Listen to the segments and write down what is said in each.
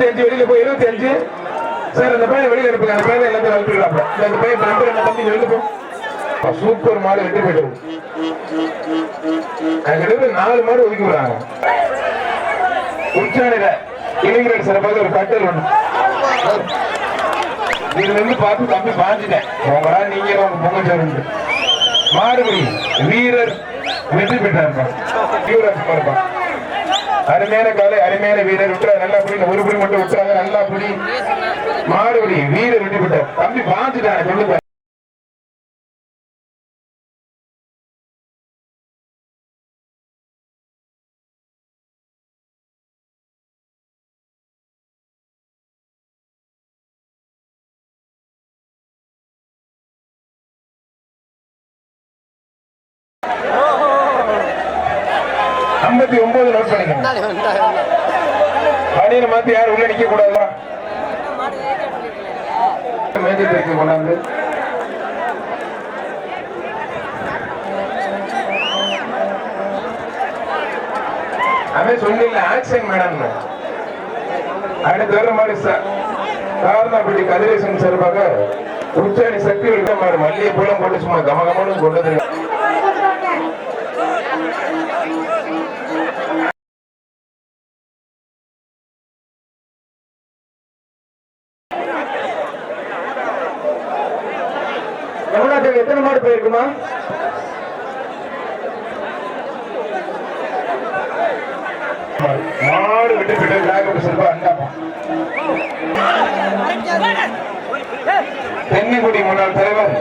இருபத்தி அஞ்சு வெளியில போய் இருபத்தி அஞ்சு சார் அந்த பையன் வெளியில இருப்பாங்க அந்த பையன் எல்லாத்தையும் அனுப்பிடுறாங்க அந்த பையன் நம்பர் என்ன தம்பி? வெளியில போ சூப்பர் மாடு வெட்டி போயிடும் அங்கிட்ட நாலு மாடு ஒதுக்கி விடுறாங்க. உச்சாணில இளைஞர்கள் சிறப்பாக ஒரு கட்டல் ஒண்ணு. இதுல இருந்து பார்த்து தம்பி பாஞ்சிட்டேன். உங்களா நீங்க உங்க பொங்கச்சோறு மாடுபடி வீரர் வெற்றி பெற்றார் யுவராஜ் பாருப்பா. அருமையான காலை அருமையான வீரர். விட்டுறா நல்லா புடி ஒரு புடி மட்டும் விட்டுறாங்க நல்லா புடி மாடுபடி வீரர் வெற்றி பெற்றார். தம்பி பாஞ்சிட்டான் சொல்லுங்க. ஐம்பத்தி ஒன்பது நோட் பண்ணிக்கணும் பணியில மாத்தி யாரும் உள்ள நிக்க கூடாதா பேக்கு கொண்டாந்து. அவன் சொல்லல ஆக்ஷன் மேடம் அடுத்து வர மாதிரி காரணப்பட்டி கதிரேசன் சார்பாக உச்சாணி சக்தி விட்ட மாதிரி மல்லிகை பூலம் போட்டு சும்மா கமகமனு கொண்டு வந்து தமிழ்நாட்டுக்கு எத்தனை மாடு போயிருக்குமா மாடு விட்டு விட்டு நாகப்பட்டு செல்வா அண்டாப்பா தென்னிக்குடி முன்னாள் தலைவர்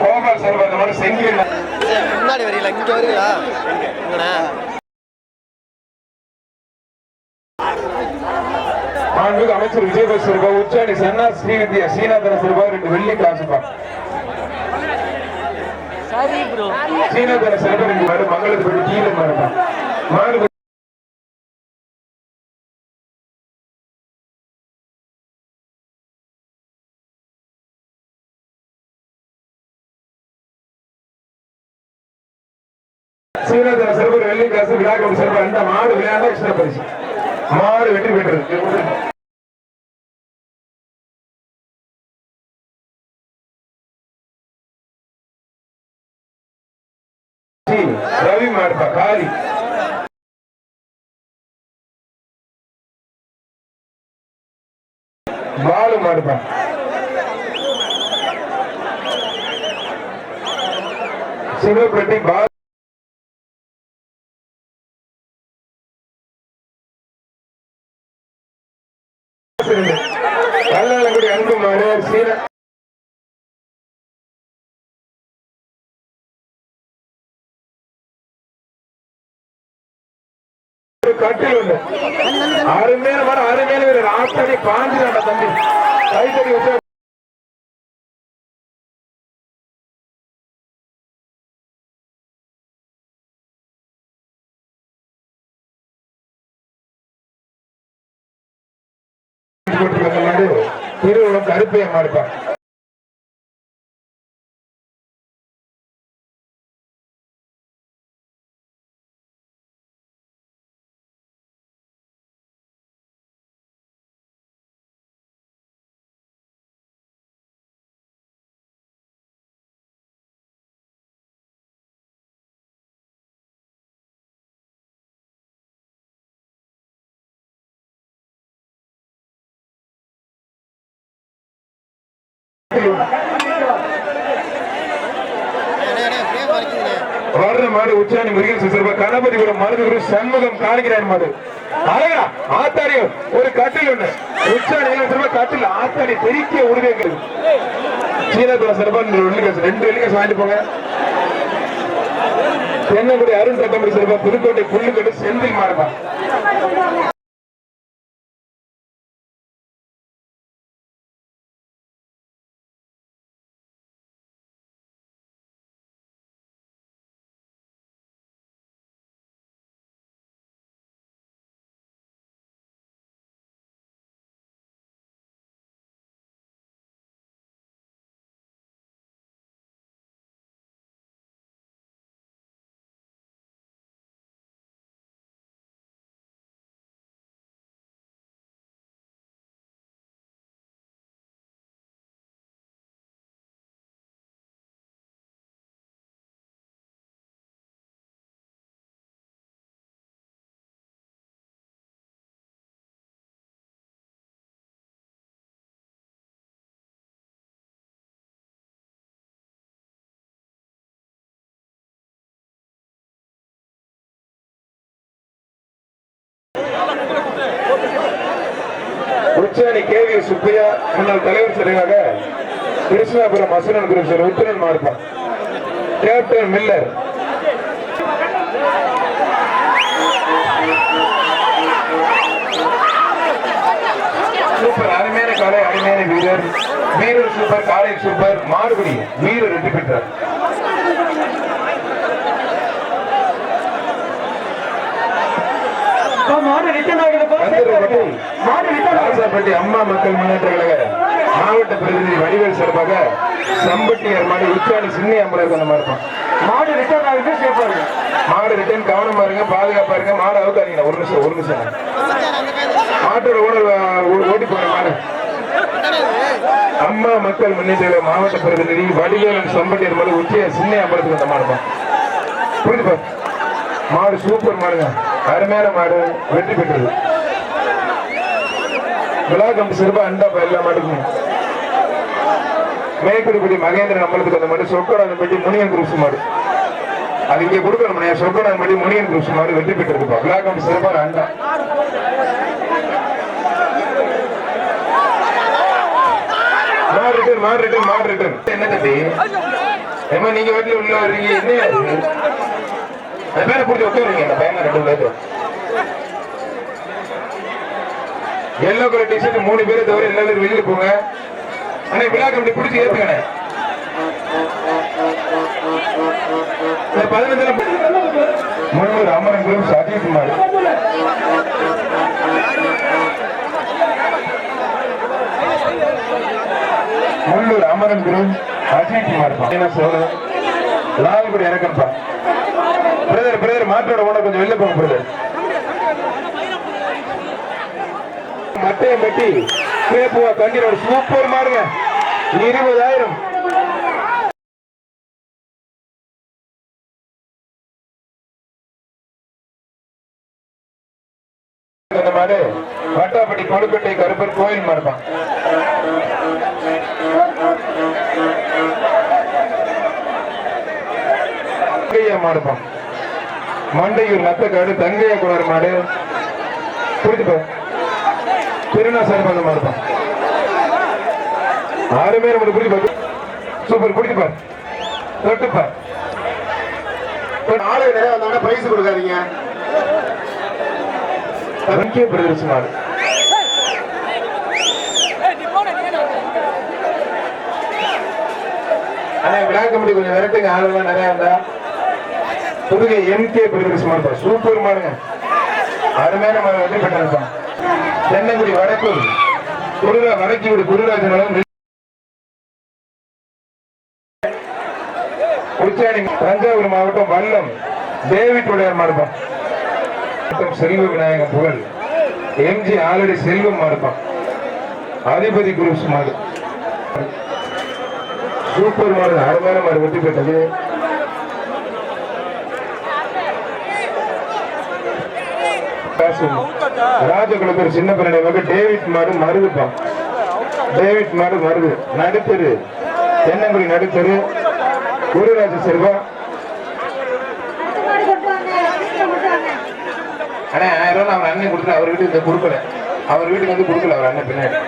கோபால் செல்வா இந்த மாதிரி செங்கில் முன்னாடி வரீங்களா இங்க வரீங்களா இங்கண்ணா அமைச்சர் விஜயபாஸ் சிறுபா உச்சாணி சன்னா ஸ்ரீவித்யா ஸ்ரீநாதன சிறுபா ரெண்டு வெள்ளி காசுப்பா. ஸ்ரீநாதன சிறுபா ரெண்டு மாடு மங்களத்துக்கு கீழே மாடுப்பா மாடு வெள்ளி காசு விழாக்கள் சிறப்பு அந்த மாடு விளையாட சிறப்பு பரிசு. மாடு வெற்றி பெற்றது. ரவி மாடுப்பா காளி பாலு மாடுப்பா. சிவப்பட்டி பாலு அன்பு சீன ஒரு கட்டில் உண்டு. அருமையான அருமையான வீரர். ஆத்தடி பாஞ்சு தம்பி. கைத்தடி வச்சா திருவிழம் கருப்பையம்மா இருப்பான் வர்ற மாடு உச்சாணி முருகன் சிசர்பா கணபதிபுரம் மருதுகுரு சண்முகம் காலிகிறான் மாடு. அழகா ஆத்தாடியோ ஒரு கட்டில் ஒண்ணு. உச்சாணி சிறப்பா கட்டில் ஆத்தாடி பெருக்கிய உருவேங்கிறது சீனத்துல சிறப்பா ரெண்டு வெள்ளிக்காசு ரெண்டு வாங்கிட்டு போங்க. தென்னங்குடி அருண் தத்தம்படி சிறப்பா புதுக்கோட்டை புல்லுக்கட்டு செந்தில் மாறுபா அச்சாணி கே வி சுப்பையா முன்னாள் தலைவர் சிலையாக கிருஷ்ணாபுரம் அசுரன் குரு சார் உத்தரன் மார்பா. Captain Miller. சூப்பர் அருமையான காலை அருமையான வீரர். வீரர் சூப்பர் காலை சூப்பர். மாறுபடி வீரர் வெற்றி பெற்றார். மாடு ரிட்டர்ன் கந்தர்வப்பட்டி ராசாப்பட்டி அம்மா மக்கள் முன்னேற்ற கழக மாவட்ட பிரதிநிதி வடிவேல் சார்பாக சம்பட்டியார் மாடு உச்சாணி சின்ன அம்பலருக்கு அந்த மாதிரி இருக்கும் மாடு ரிட்டர்ன் ஆகுது சேஃபா இருக்கு மாடு ரிட்டர்ன் கவனமா இருங்க பாதுகாப்பா இருங்க மாடு அவுக்காதீங்க ஒரு நிமிஷம் ஒரு நிமிஷம். மாட்டோட ஓனர் ஓட்டி போற மாடு. அம்மா மக்கள் முன்னேற்ற கழக மாவட்ட பிரதிநிதி வடிவேலன் சம்பட்டியார் மாடு உச்சிய சின்ன அம்பலத்துக்கு அந்த மாடு இருக்கும் மாடு சூப்பர் மாடுங்க. அருமையான மாடு வெற்றி பெற்றது. விழா கம்பி சிறப்பா அண்டாப்பா எல்லா மாட்டுக்கும் மகேந்திரன் அம்பலத்துக்கு அந்த மாடு சொக்கடானப்பட்டி முனியன் குருசு மாடு. அது இங்க கொடுக்கணும் சொக்கடானப்பட்டி முனியன் குருசு மாடு வெற்றி பெற்றிருப்பா விழா கம்பி அண்டா மாடு ரிட்டர்ன் மாடு ரிட்டர்ன் மாடு ரிட்டர்ன் என்ன தம்பி? ஏமா நீங்க வீட்டுல உள்ள வர்றீங்க. என்ன அது? அந்த பேரை பிடிச்சி உட்காருங்க. அந்த பையனை ரெண்டு பேர். எல்லோ கலர் டிஷர்ட் மூணு பேரை தவிர எல்லாரும் வெளியில போங்க. அண்ணா விழா கமிட்டி பிடிச்சி ஏத்துக்கண்ணே இந்த பதினஞ்சுல முன்னூறு அமரன் குரூப் சதீஷ்குமார் முள்ளூர் அமரன் குரு அஜித் குமார். என்ன சொல்ற லால்குடி இறக்கணுப்பா பிரதர் பிரதர் மாற்றோட ஓனர் கொஞ்சம் வெளில போங்க பிரதர் மட்டையை மெட்டி கேப்புவா கண்டிரோட சூப்பர் மாறுங்க இருபதாயிரம். அந்த மாடு வட்டாப்பட்டி கொழுக்கட்டை கருப்பர் கோயில் மாடுப்பான் தங்கையா மாடுப்பான் மண்டையூர் நத்தக்காடு தங்கையா குளர் மாடு. புரிஞ்சுப்பா மட்டும் புரிஞ்சு சூப்பர் புரிஞ்சுப்பா தொட்டுப்பா ஆளு நிறைய வந்தாங்கன்னா பிரைஸ் கொடுக்காதீங்க. முக்கிய பிரதர்ஸ் மாடு. ஆனா விழா கமிட்டி கொஞ்சம் விரட்டுங்க. ஆளுங்க நிறைய இருந்தா புதுகை எம்கே பிரதர்ஸ் மாடுப்பா சூப்பர் மாடுங்க. அருமையான மாடு வெற்றி பெற்றிருப்பான் தென்னங்குடி வடக்கு குருரா வடக்கி விடு குருராஜன் உச்சாணி தஞ்சாவூர் மாவட்டம் வல்லம் டேவிட் உடையார் மாவட்டம் செல்வ விநாயகம் புகழ். எம்ஜி ஆல்ரெடி செல்வம் மாடுப்பான் அதிபதி குரூப்ஸ் மாடு சூப்பர் மாடு அருமையான மாடு வெற்றி பெற்றது. ராஜகுலத்தூர் சின்ன பிள்ளை டேவிட் மாடு மருதுப்பான் டேவிட் மாடு மருது. நடுத்தரு. தென்னங்குடி நடுத்தரு. குருராஜ செல்வா. அண்ணா ஆயிரம் ரூபாய் அவர் அண்ணன் கொடுத்து அவர் வீட்டுக்கு இந்த கொடுக்கல. அவர் வீட்டுக்கு வந்து கொடுக்கல அவர் அண்ணன் பின்னாடி.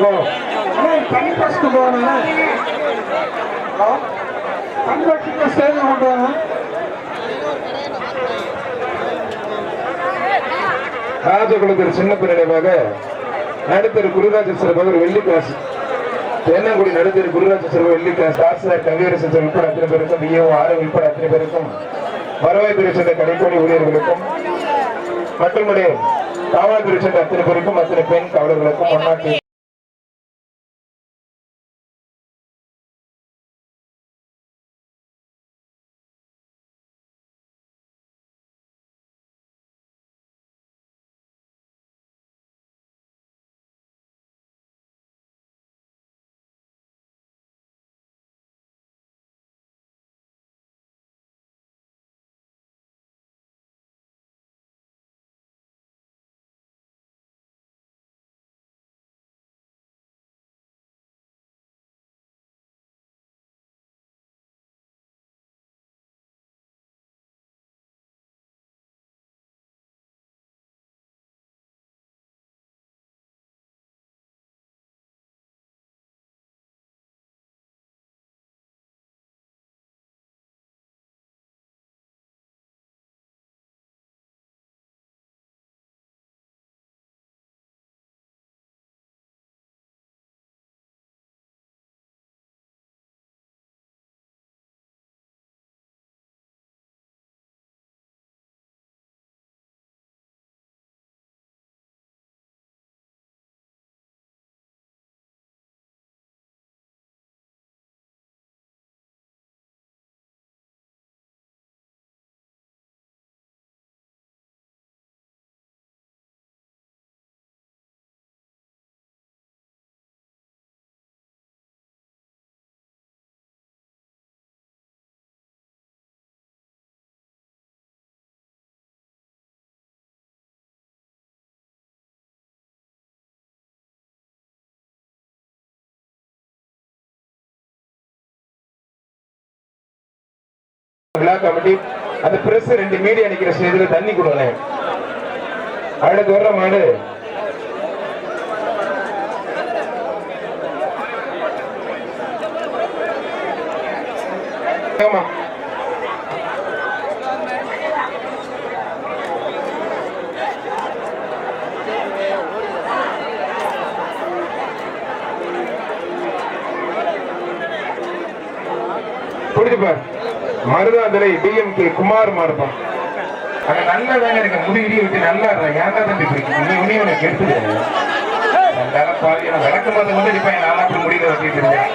ஓ. தனி பஸ்க்கு ஹலோ? தனி ஸ்டேஜ் கொண்டு வரணும் ராஜகுலத்தில் சின்ன பின்னடைவாக நடுத்தர் குருராஜ சிறப்பாக ஒரு வெள்ளி கிளாஸ் தென்னங்குடி நடுத்தர் குருராஜ சிறப்பு வெள்ளி கிளாஸ் தாசில்தார் கவியரசன் உட்பட அத்தனை பேருக்கும் விஓ ஆறு உட்பட அத்தனை பேருக்கும் வருவாய்த்துறை சேர்ந்த கடைக்கோடி ஊழியர்களுக்கும் மற்றும் காவல்துறை சேர்ந்த அத்தனை பேருக்கும் அத்தனை பெண் காவலர்களுக்கும் ஒன்னாட்டி விழா கமிட்டி அந்த பிரஸ் ரெண்டு மீடியா நிக்கிற ஸ்டேஜ்ல தண்ணி கொடுங்க. அடுத்து வர்ற மாடு ஆமா. புரிஞ்சுப்பார் மருதாந்தலை டிஎம்கே குமார் மாறுப்பான் அங்க நல்லா தாங்க இருக்கு. முடி இடி விட்டு நல்லா இருந்தா ஏன்டா தம்பி பிடிக்கும் நீ உனி உனக்கு நான் விளக்கு போது வந்து இப்ப நான் அப்படி முடியல வச்சுட்டு இருக்கேன்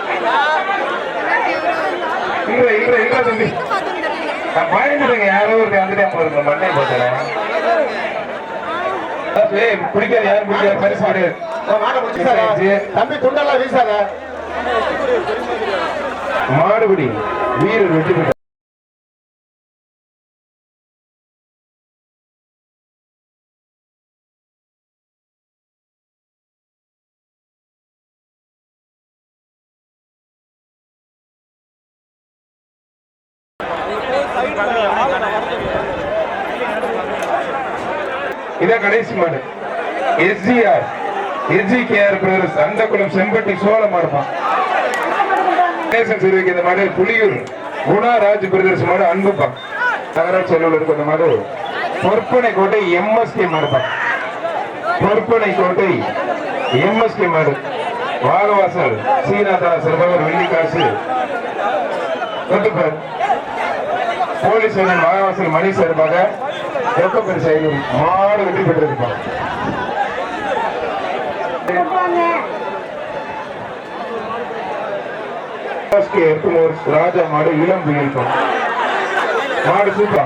இல்ல இல்ல இல்ல தம்பி. நான் பயந்துட்டேங்க. யாரோ ஒரு வந்துட்டே போயிருந்தேன் மண்டை போட்டுறேன் பிடிக்காது யாரும் பிடிக்காது பரிசு கிடையாது தம்பி துண்டெல்லாம் வீசாத. மாடுபிடி. வீரர் வெற்றி பெற்றார். இதான் கடைசி மாடு. SGR. SG KR brothers Andhakulam Sembatti சோழமா இருப்பான் சிறுவிக்கு இந்த மாடு புலியூர். குணா ராஜ் பிரதர்ஸ் மாடு அன்புப்பான். நகராட்சி செல்லுள்ள இருக்க இந்த மாடு. பொற்பனை கோட்டை எம்எஸ்கே மாடுப்பான். பொற்பனை கோட்டை எம்எஸ்கே மாடு. வாகவாசல் சீனாதாசர் வெள்ளிக்காசு. போலீஸ் அண்ணன் மணி சார்பாக ரொக்க பரிசு மாடு வெற்றி பெற்றிருப்பான் ராஜா மாடு இளம் புயல்பம் மாடு சூப்பா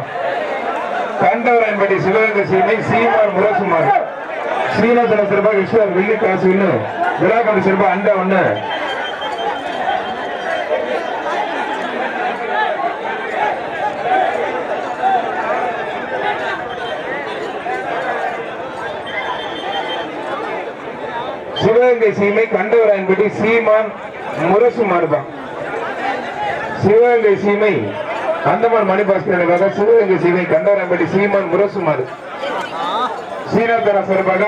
கண்டவரன்பட்டி சிவகங்கை சீமை சீமார் முரசு மாடு ஸ்ரீநாதன சிறப்பாக விஸ்வர் வெள்ளி காசு ஒண்ணு விழாக்கம்பி சிறப்பாக அண்டா ஒன்று. சிவகங்கை சீமை கண்டவராயன்பட்டி சீமான் முரசு மாடுதான் சிவகங்கை சீமை அந்தமான் மணிபாஸ்கரனுக்காக சிவகங்கை சீமை கண்டவராயன்பட்டி சீமான் முரசு மாறு சீனாத்தர சிறப்பாக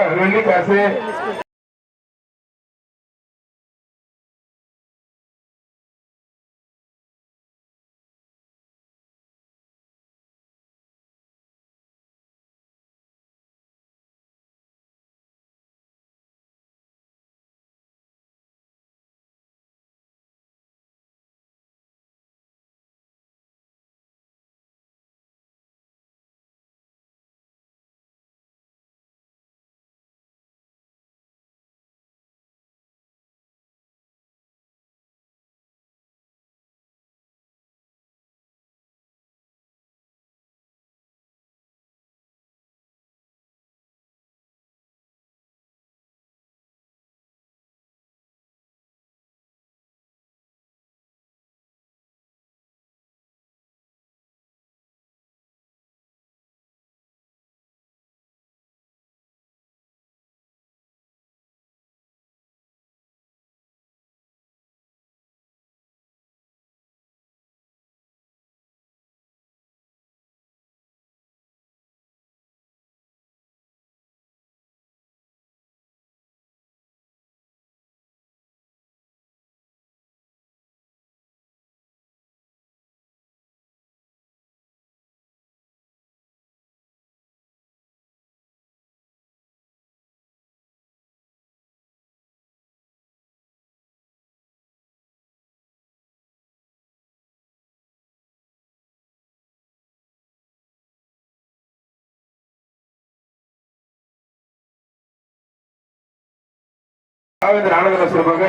காசு ராவேந்திர சிறப்பாக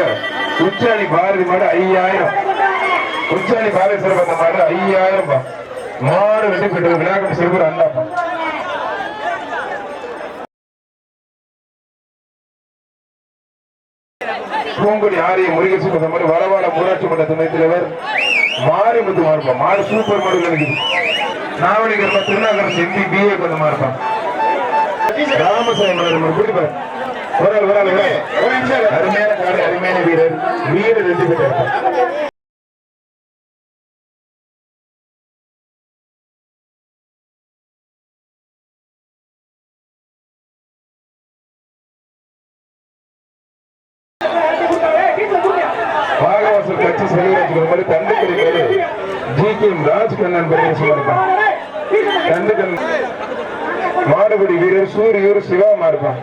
உச்சாணி பாரதி மாடு ஐயாயிரம். உச்சாணி பாரதி சிறப்பாக மாடு ஐயாயிரம் பா. மாடு வெட்டி பெற்றது விநாயகர் சிறுவர் அண்ணாப்பா பூங்குடி ஆரிய முருகேசன் மாதிரி வரவாட ஊராட்சி மன்ற துணைத் தலைவர் மாரிமுத்து மாறுப்பா மாடு சூப்பர் மாடு கிடைக்குது நாவலிகர் திருநாகரசு எம்பி பிஏ கொஞ்சம் இருப்பான் ராமசாமி மலர் அருமையான காடு வீரர். வீடு ரெண்டு பேர் பாகவாசல் கட்சி செல்வராஜுக்கு ஜி கே எம் பெரிய சொல்லியிருக்கான் மாடுபடி வீரர் சூரியூர் சிவா மாறுப்பான்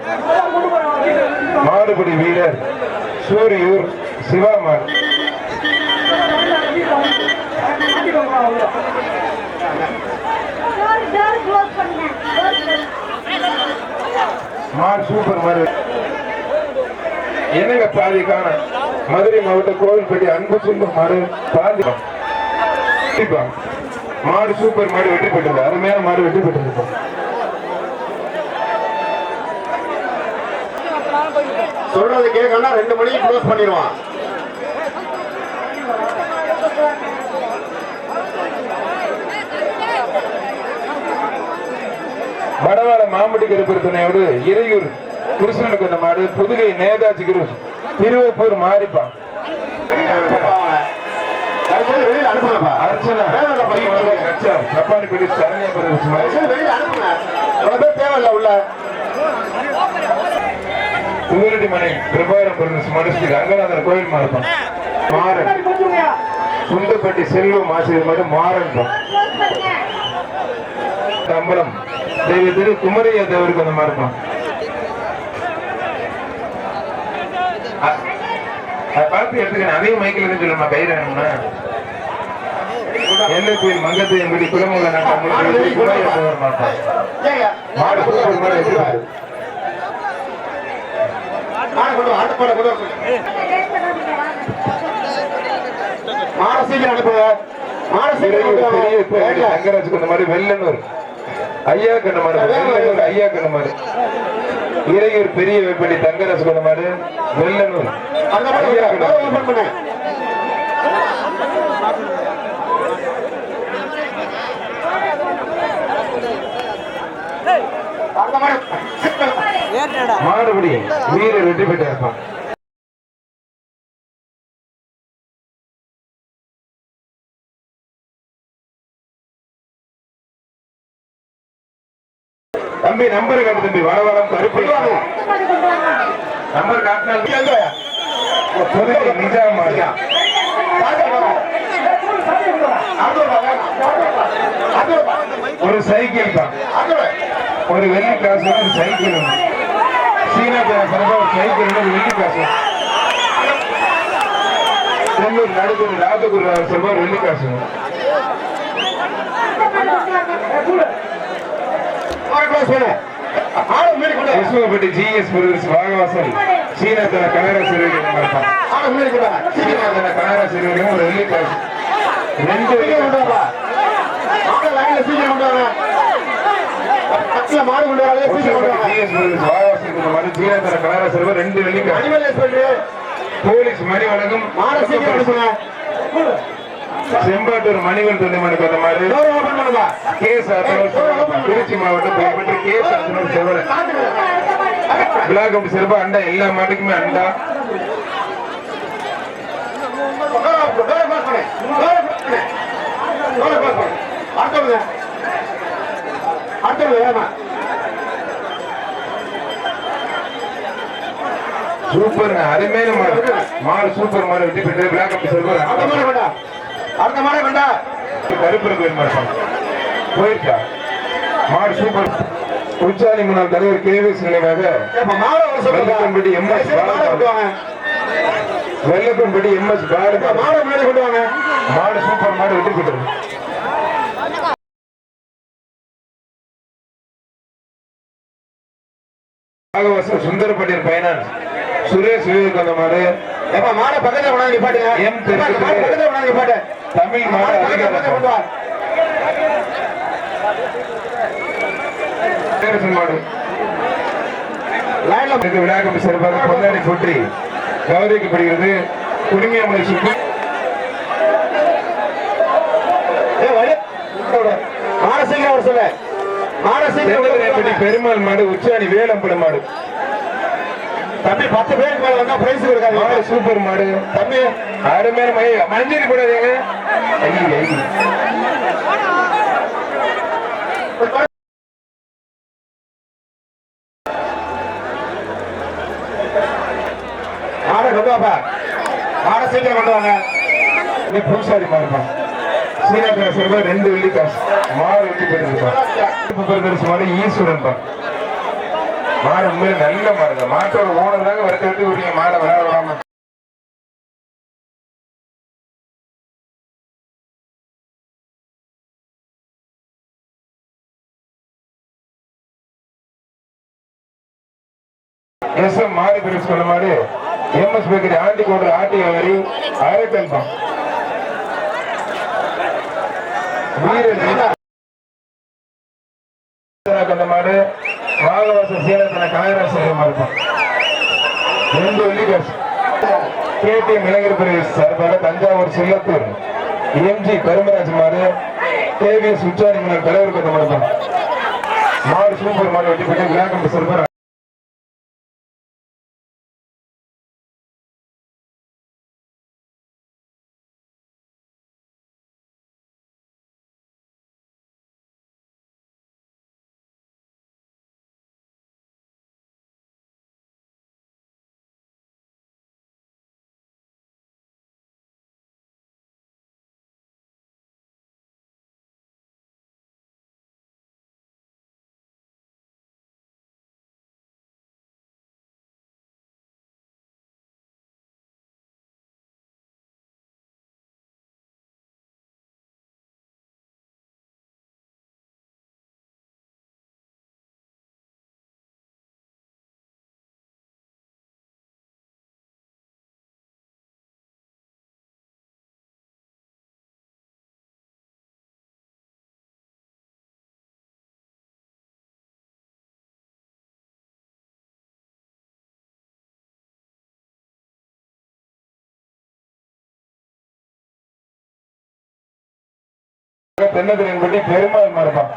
மாடுபடி வீரர் சூரியூர் சிவா மாடு சூப்பர் மாடு. என்னங்க பாதிக்கான மதுரை மாவட்டம் கோவில்பட்டி அன்பு சுந்தர் மாறு பாதி மாடு சூப்பர் மாடு வெற்றி பெற்றது அருமையான மாடு வெற்றி பெற்றது சொல்றது கேட்கலாம் ரெண்டு மணிக்கு க்ளோஸ் பண்ணிடுவான் வடவாள மாம்பட்டி கருப்பருத்தனையோடு இறையூர் கிருஷ்ணனுக்கு அந்த மாடு புதுகை நேதாஜி குரு திருவப்பூர் மாறிப்பான் அர்ச்சனா தேவையில்ல பையன் கச்சா சப்பானிப்பட்டி சரண்யா பிரதேசம் மாடு. வெளியில அனுப்புங்க இவ்வளவு பேர் தேவையில்ல உள்ள புகழடி மனை பிரபாரம் மனுஷத்துக்கு ரங்கநாதன் கோயில் மாறுப்பான் மாறன். சுந்தப்பட்டி செல்வம் ஆசிரியர் மாடு மாறன் அம்பலம் தெய்வ திரு குமரையா தேவருக்கு அந்த மாதிரி இருப்பான் பார்த்து எடுத்துக்கணும். அதே மைக்கில் இருந்து சொல்லுமா கயிறு வேணும்னா எல்லை கோயில்? மங்கத்தையும் படி குலமுக நாட்டம் குமரையா தேவர் மாட்டான் ஏங்க மாடு சூப்பர் மாடு எப்படி இருக்கு? மாடு கொண்டு வா, ஆட்டு மாடை கொண்டு வர சொல்லு. லேட் பண்ணாதீங்க வாங்க மாடை சீக்கிரம் அனுப்புங்க மாடை சீக்கிரம் பெரிய அனுப்புங்க. பெரிய பெரிய வேண்டாம். தங்கராஜுக்கு அந்த மாதிரி வெள்ளனூர். ஐயா கண்ண மாடு ஐயா கண்ண மாடு இறையூர் பெரிய வேப்படி தங்கராஜுக்கு அந்த மாதிரி வெள்ளனூர். அந்த மாடை மாடுபடி வீரர் வெற்றி தம்பி நம்பர் காட்டு தம்பி வர வரம் கருப்பு. நம்பர் காட்டினால் நிஜாம் ஒரு சைக்கிள் தான் ஒரு வெள்ளி காசு சைக்கிள். சீனா ஒரு சைக்கிள் வெள்ளி காசு. செல்லூர் நடுத்தூர் ராஜகுரு ஒரு வெள்ளி காசு. ஒன்று. Yasuvapatti GS brothers Vagavasal. சீனாத்தன கனரா சிறுவர்கள் சீனாத்தன கனரா சிறுவர்கள் ஒரு வெள்ளி காசு. ரெண்டு. காசு. மாடு கொண்டு வராதே சீக்கிரம் இந்த மாதிரி சீனாத்தன கனரா சிறுவர் ரெண்டு போலீஸ் மணி வழங்கும் மாடை சீக்கிரம் அனுப்புங்க. செம்பாட்டூர் மணிவன் அந்த மாதிரி. திருச்சி மாவட்டம் பெயர்பெற்ற கேஸ் ஆத்தனூர் செவரன் பிளாக் சிறப்பா அண்டா எல்லா மாட்டுக்குமே அண்டா. ஓபன் டோர் சூப்பர் அருமையான மாடு. மாடு சூப்பர் மாடு. வெட்டி பெற்று பிளாக் அப்படி அடுத்த மாடை கொண்டா அடுத்த மாடை கொண்டா கருப்பர் கோயில் மாடு போயிருக்கா? மாடு சூப்பர். உச்சாலி முன்னாள் தலைவர் கேவிஎஸ் நினைவாக வெள்ளக்கம்பட்டி எம் எஸ் மாடை கொண்டு வாங்க வெள்ளக்கம்பட்டி எம் எஸ் பாரதி மாடை முன்னாடி கொண்டு வாங்க மாடு சூப்பர் மாடு வெட்டி பெற்றது பாகவசம் சுந்தரப்பட்டியன் பைனான்ஸ் சுரேஷ் விவேகானந்த மாடு. ஏப்பா மாடை பக்கத்துல கொண்டாந்து நிப்பாட்டுங்க. எம் மாடை பக்கத்துல கொண்டாந்து நிப்பாட்டு. தமிழ் மாடு அதிகாரம் கொண்டு வா. மாடு. லைன்ல இந்த விழாக்கம் சிறப்பாக பொன்னாடி போற்றி கௌரவிக்கப்படுகிறது குடிமையமலை சுற்றி ஏ வழி மாடை சீக்கிரம் வர சொல்லு. வாங்க. பெருமாள் மாடு உச்சாணி வேலம்பலம் மாடு. தம்பி பத்து பேருக்கு மேல வந்தா பிரைஸ் கொடுக்காதீங்க. மாடு சூப்பர் மாடு. தம்பி. அருமையான மை ஐயோ, ஐயோ. மாடை கொண்டு வாப்பா மாடை சீக்கிரம் கொண்டு உச்சாரி மாறுப்பான் சீனாக்கார சொல்ற ரெண்டு வெள்ளி காசு மாறு பெருசு மாதிரி ஈஸ்வரன் தான் மாடு உண்மையில நல்ல மாடுங்க மாட்டோட ஓனர் தாங்க வரட்டு விட்டு விடுங்க. மாடை விளையாட விடாம. எஸ் எம் மாறி பிரிஸ் சொன்ன மாதிரி எம்எஸ் பேக்கரி ஆண்டி கோட்டை ஆட்டி வரி அரைக்கல் தான் வீரர் கொண்ட மாடு வாகவாச சீனத்தன காங்கிரஸ் இருக்கும் ரெண்டு வெள்ளிக்காசு கேடிஎம் இளைஞர் பிரிவு சார்பாக தஞ்சாவூர் செல்லத்தூர். எம்ஜி கருமராஜ் மாறு கேவிஎஸ் உச்சாரி தலைவர் கொண்ட மாடு மாடு சூப்பர் மாடு வெட்டி போட்டு விளையாட்டு சிறப்பாக தென்னதிரையன்பட்டி பெருமாள் மாடுதான்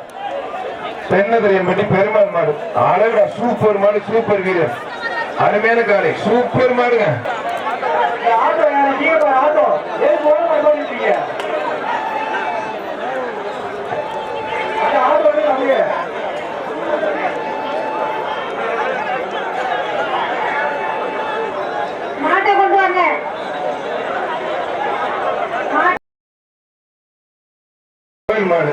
தென்னதிரையன்பட்டி பெருமாள் மாடு அழகா சூப்பர் மாடு சூப்பர் வீரர் அருமையான காலை சூப்பர் மாடுங்க ஆட்டோ நீங்க பாரு, ஆட்டோ ஏன் போன மாதிரி பண்ணிருக்கீங்க அந்த ஆட்டோ வந்து அப்படியே மாட்டை கொண்டு வாங்க மாட்டை கோயில் மாடு.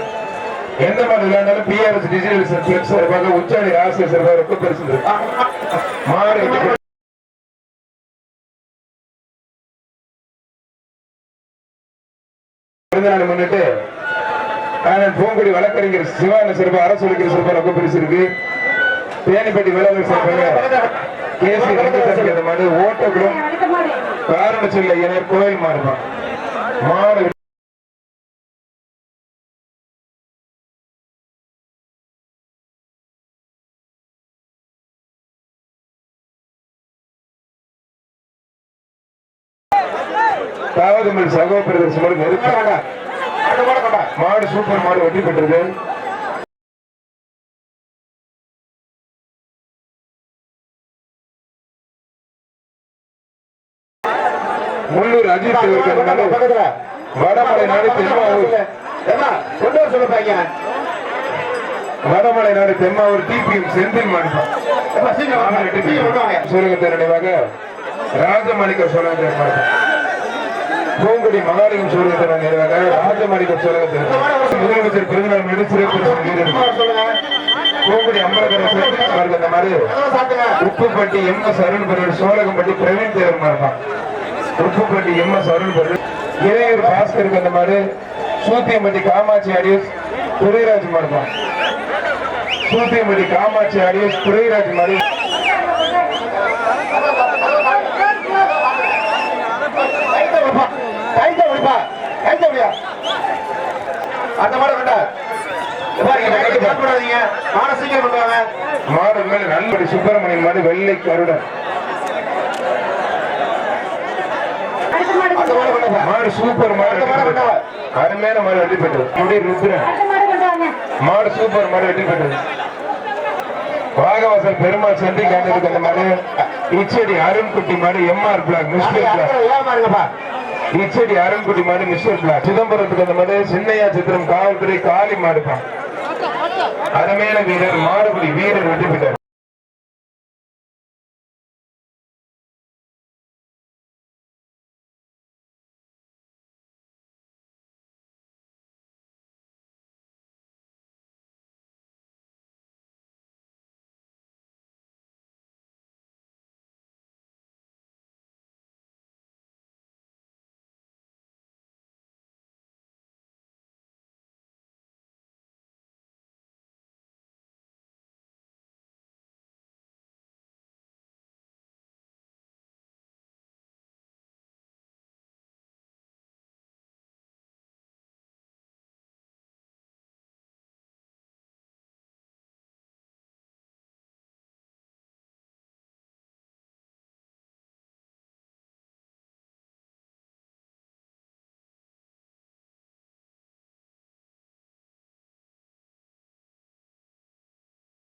எந்த மாடு விளையாண்டாலும் பிஆர்எஸ் டிஜிட்டல் பிளெக்ஸ் சார்பாக உச்சாணி ராசிய சார்பாக ரொம்ப பெருசு. மாடு முன்னிட்டு பூங்குடி வழக்கறிஞர் சிவான சிறப்பு அரசு ஒழிக்கிற சிறப்பு ரொம்ப பெருசு இருக்கு. தேனிப்பட்டி வேளாண் சிறப்பாக கேசி ரங்கசாமி அந்த மாடு ஓட்டக்குளம் காரண சொல்ல கோயில் மாடு தாவதமிழ் சகோ நெருக்க மாடு சூப்பர் மாடு வெற்றி பெற்றது. முள்ளூர் அஜித் வடமலை நாடு தென்மாவூர் கொண்டு வர சொல்லுப்பாங்க வடமலை நாடு தென்மாவூர் டிபிஎம் செந்தில் மாடுதான் சூரகத்தை நினைவாக. ராஜமாணிக்க மாடுதான் பூங்குடி மகாலிங்கம் சூரகத்தை நினைவாக ராஜமாணிக்க சோழகத்தை முதலமைச்சர் பிறந்தநாள் மீது சிறப்பு வீரர் பூங்குடி அம்பலகர அந்த மாதிரி உப்புப்பட்டி எம் எஸ் அருண் பெருள் சோழகம்பட்டி பிரவீன் தேவர் உப்புப்பட்டி எம் எஸ் அருண் பெருள் இளையூர் பாஸ்கருக்கு அந்த மாதிரி சூத்தியம்பட்டி காமாட்சி அடியூஸ் துரைராஜ் மாடுதான் சூத்தியம்பட்டி காமாட்சி அடியூஸ் துரைராஜ் மாடு கைத்த விடுப்பா கைத்த விடியா அந்த மாதிரி மாட மேல நல்லபடி சுப்பிரமணியன் மாடு வெள்ளை கருடன். மாடு மாதிரி சூப்பர் மாடு. அருமையான மாடு வெற்றி பெற்றது. முடி சூப்பர் மாடு வெற்றி பெற்றது. வாகவாசல் பெருமாள் சந்தி காண்டிருக்கு அந்த மாடு. இச்சடி அருண்குட்டி மாடு எம்ஆர் பிளாக் மிஸ்டர் பிளாக் இச்சடி அருண்குட்டி மாடு மிஸ்டர் சிதம்பரத்துக்கு அந்த மாடு சின்னையா சித்திரம் காவல்துறை காளி மாடுப்பான் அருமையான வீரர் மாடுபடி வீரர் வெற்றி பெற்றார்.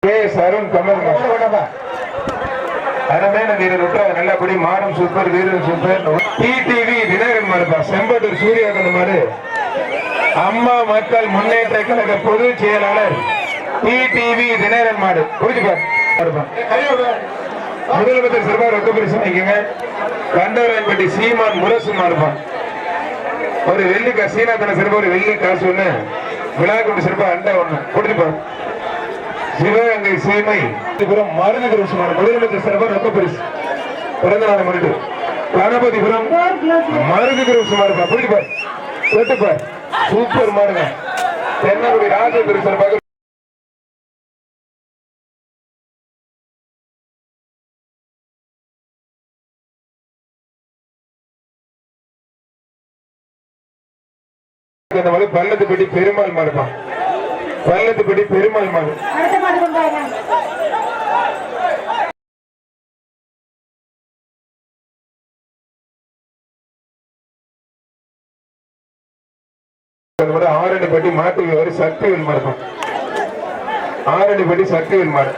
கே எஸ் அருண் கமல் அருமையான வீரர் விட்டு நல்லபடி மாடம் சூப்பர் வீரர் சூப்பர். டிடிவி தினகரன் மாடுப்பா செம்பட்டூர் சூர்யாகந்த மாடு அம்மா மக்கள் முன்னேற்ற கழக பொதுச் செயலாளர் டிடிவி தினகரன் மாடு புரிஞ்சுப்பார் முதலமைச்சர் சிறப்பாக ரொக்க பரிசு வாங்கிக்கோங்க கண்டவராயன்பட்டி சீமான் முரசு மாறுப்பான் ஒரு வெள்ளி காசு சீனாத்தன சிறப்பாக ஒரு வெள்ளி காசு ஒண்ணு. விழா கொண்டு சிறப்பாக அண்டை ஒண்ணு. கொடுத்துப்பான் சிவகங்கை சீமை. புறம் மருந்து பரிசு மாறு முதலமைச்சர் சிறப்பாக ரொக்க பரிசு பிறந்த நாள் முன்னிட்டு. கணபதிபுரம் மருந்து பரிசு மாறுப்பா புரிஞ்சுப்பார் தொட்டுப்பார் சூப்பர் மாறுங்க தென்னகுடி ராஜேந்திர சிறப்பாக இந்த மாதிரி பள்ளத்துப்பட்டி பெருமாள் மாடுப்பான் பள்ளத்துப்பட்டி பெருமாள் மாடு ஆரணிப்பட்டி மாட்டு வியாபாரி சக்திவேல் மாடுப்பான் ஆரணிப்பட்டி சக்திவேல் மாடு.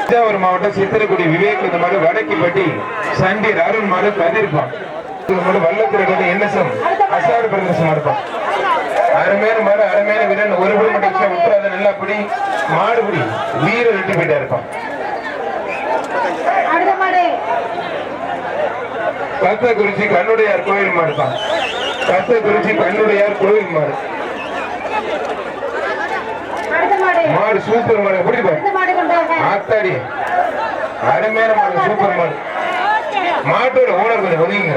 தஞ்சாவூர் மாவட்டம் சித்திரக்குடி விவேக் இந்த மாதிரி வடக்கிப்பட்டி சண்டீர் அருண் மாடு மாதிரி வல்லத்திரக்கோட்டை என்எஸ்எம் அசாடு பிரதேசம் மாடுப்பான் அருமையான மாடு அருமையான வீரன். ஒரு படி மட்டும் extra விட்டு அதை நல்லா பிடி மாடு பிடி வீர வெட்டி போயிட்டா மாடு. கத்தக்குறிச்சி கண்ணுடையார் கோயில் மாடுதான் கத்தக்குறிச்சி கண்ணுடையார் கோயில் மாடு. மாடு. மாடு சூப்பர் மாடு. எப்படி மாடு ஆத்தாடி. அருமையான மாடு சூப்பர் மாடு. மாட்டோட ஓனர் கொஞ்சம் ஒதுங்க